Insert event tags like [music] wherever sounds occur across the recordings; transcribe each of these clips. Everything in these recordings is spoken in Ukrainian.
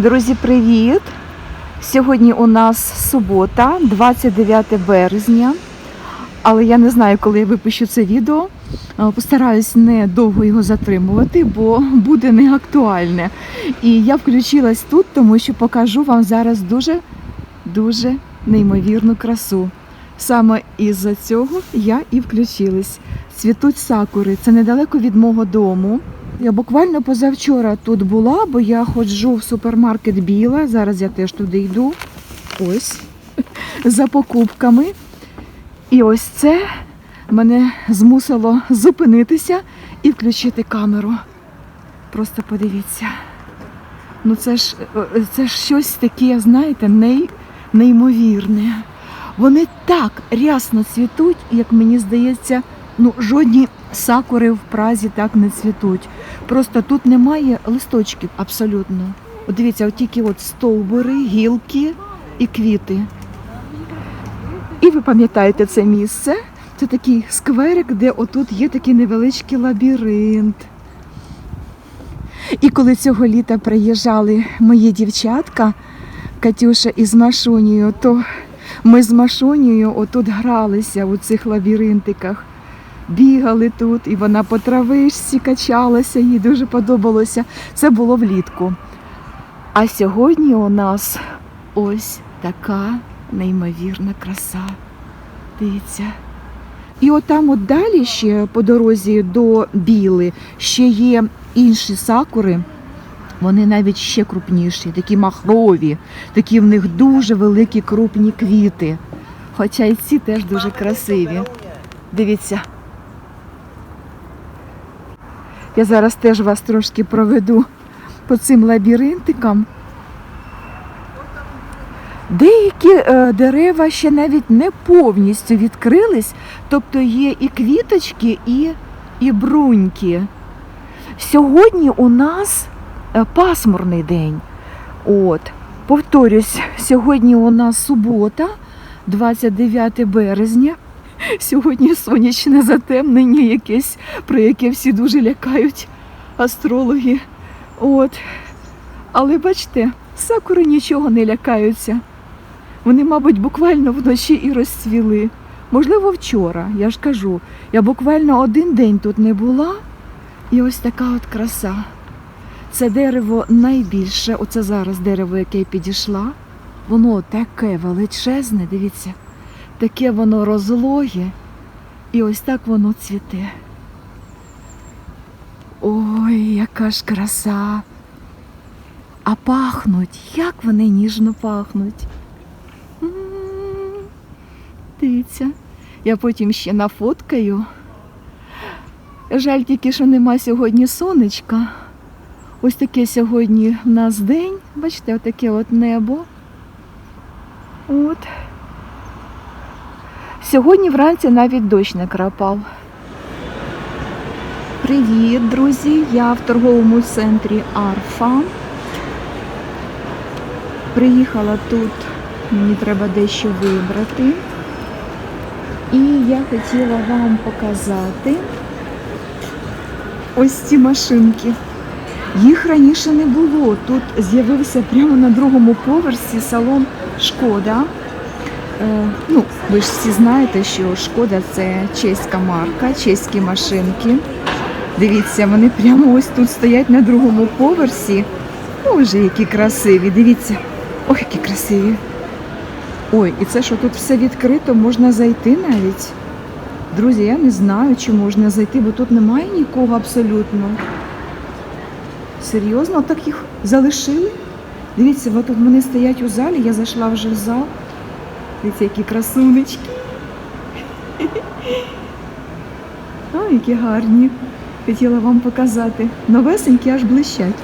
Друзі, привіт! Сьогодні у нас субота, 29 березня. Але я не знаю, коли я випущу це відео. Е, Постараюсь не довго його затримувати, бо буде не актуальне. І я включилась тут, тому що покажу вам зараз дуже дуже неймовірну красу. Саме із-за цього я і включилась. Цвітуть сакури. Це недалеко від мого дому. Я буквально позавчора тут була, бо я ходжу в супермаркет Біла. Зараз я теж туди йду. Ось [laughs] за покупками. І ось це мене змусило зупинитися і включити камеру. Просто подивіться. Ну це ж, е, це ж щось таке, знаєте, ней, неймовірне. Вони так рясно цвітуть, як мені здається, ну жодні сакури в Празі так не цвітуть. Просто тут немає листочків абсолютно. От дивіться, от тільки от стовбури, гілки і квіти. І ви пам'ятаєте це місце? Це такий скверик, де отут є такий невеличкий лабіринт. І коли цього літа приїжджали мої дівчатка, Катюша із Машунією, то ми з Машунією отут гралися у цих лабіринтиках. Бігали тут, і вона по травичці качалася, їй дуже подобалося. Це було влітку. А сьогодні у нас ось така неймовірна краса. Дивіться. І отам от далі ще по дорозі до Біли ще є інші сакури. Вони навіть ще крупніші, такі махрові, такі в них дуже великі крупні квіти. Хоча і ці теж дуже красиві. Дивіться. Я зараз теж вас трошки проведу по цим лабіринтикам. Деякі е, дерева ще навіть не повністю відкрились, тобто є і квіточки, і, і бруньки. Сьогодні у нас е, пасмурний день. От, повторюсь, сьогодні у нас субота, 29 березня. Сьогодні сонячне затемнення якесь, про яке всі дуже лякають астрологи. От. Але бачите, сакури нічого не лякаються. Вони, мабуть, буквально вночі і розцвіли. Можливо, вчора, я ж кажу. Я буквально один день тут не була, і ось така от краса. Це дерево найбільше, оце зараз дерево, яке я підійшла. Воно таке величезне, дивіться, таке воно розлоге, і ось так воно цвіте. Ой, яка ж краса. А пахнуть, як вони ніжно пахнуть. М, Дивіться, я потім ще нафоткаю. Жаль тільки, що нема сьогодні сонечка. Ось таке сьогодні в нас день. Бачите, отаке от небо. От. Сьогодні вранці навіть дощ не крапав. Привіт, друзі! Я в торговому центрі Арфа. Приїхала тут, мені треба дещо вибрати. І я хотіла вам показати ось ці машинки. Їх раніше не було. Тут з'явився прямо на другому поверсі салон Шкода. Е, ну, ви ж всі знаєте, що Шкода це чеська марка, чеські машинки. Дивіться, вони прямо ось тут стоять на другому поверсі. Боже, які красиві. Дивіться. Ой, які красиві. Ой, і це що тут все відкрито, можна зайти навіть. Друзі, я не знаю, чи можна зайти, бо тут немає нікого абсолютно. Серйозно, так їх залишили? Дивіться, от тут вони стоять у залі, я зайшла вже в зал. Дивіться, які красунечки. Ой, які гарні. Хотіла вам показати. Новесенькі аж блищать.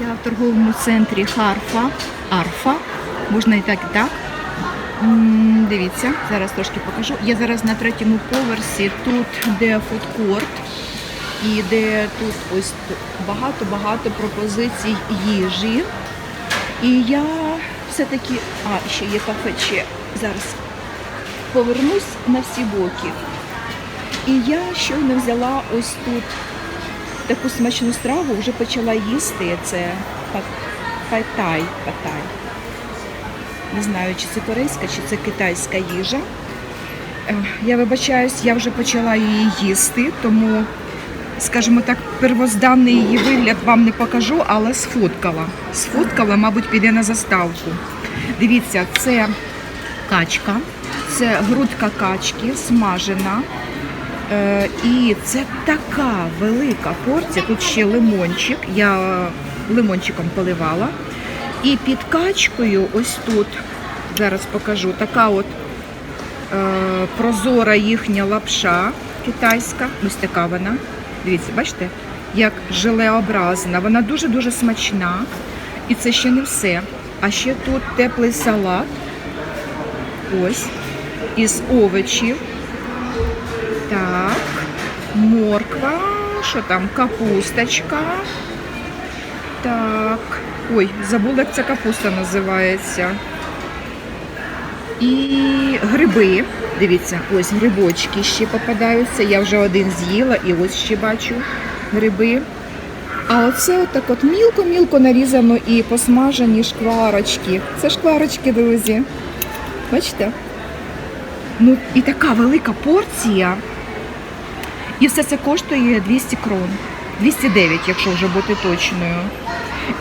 Я в торговому центрі Харфа. Арфа. Можна і так, і так. М, Дивіться, зараз трошки покажу. Я зараз на третьому поверсі, тут де фудкорт, і де тут ось багато-багато пропозицій їжі. І я все-таки, а, ще є кафе, зараз повернусь на всі боки. І я щойно взяла ось тут таку смачну страву, вже почала їсти. Це патай. патай. Не знаю, чи це корейська, чи це китайська їжа. Е, Я вибачаюсь, я вже почала її їсти, тому, скажімо так, первозданний її вигляд вам не покажу, але сфоткала. Сфоткала, мабуть, піде на заставку. Дивіться, це качка, це грудка качки, смажена. Е, і це така велика порція. Тут ще лимончик. Я лимончиком поливала. І під качкою, ось тут, зараз покажу, така от е, прозора їхня лапша китайська. Ось така вона. Дивіться, бачите, як желеобразна. Вона дуже-дуже смачна. І це ще не все. А ще тут теплий салат. Ось. Із овочів. Так. Морква. Що там? Капусточка. Так. Ой, забула, як ця капуста називається. І гриби. Дивіться, ось грибочки ще попадаються. Я вже один з'їла і ось ще бачу гриби. А оце отак от мілко-мілко нарізано і посмажені шкварочки. Це шкварочки, друзі. Бачите? Ну, і така велика порція. І все це коштує 200 крон. 209, якщо вже бути точною.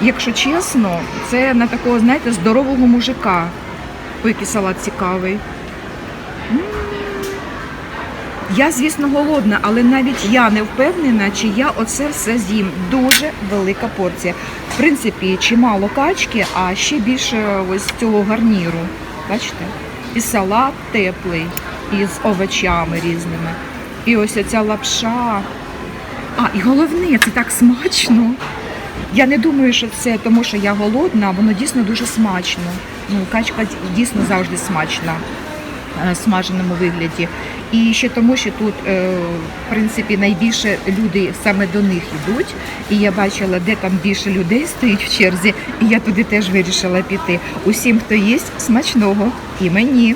Якщо чесно, це на такого, знаєте, здорового мужика. Ой, який салат цікавий. Я, звісно, голодна, але навіть я не впевнена, чи я оце все з'їм. Дуже велика порція. В принципі, чимало качки, а ще більше ось цього гарніру. Бачите? І салат теплий, і з овочами різними. І ось оця лапша. А, і головне, це так смачно. Я не думаю, що це тому, що я голодна, воно дійсно дуже смачно. Ну, качка дійсно завжди смачна смаженому вигляді. І ще тому, що тут, е, в принципі, найбільше люди саме до них йдуть. І я бачила, де там більше людей стоїть в черзі, і я туди теж вирішила піти. Усім, хто є, смачного і мені.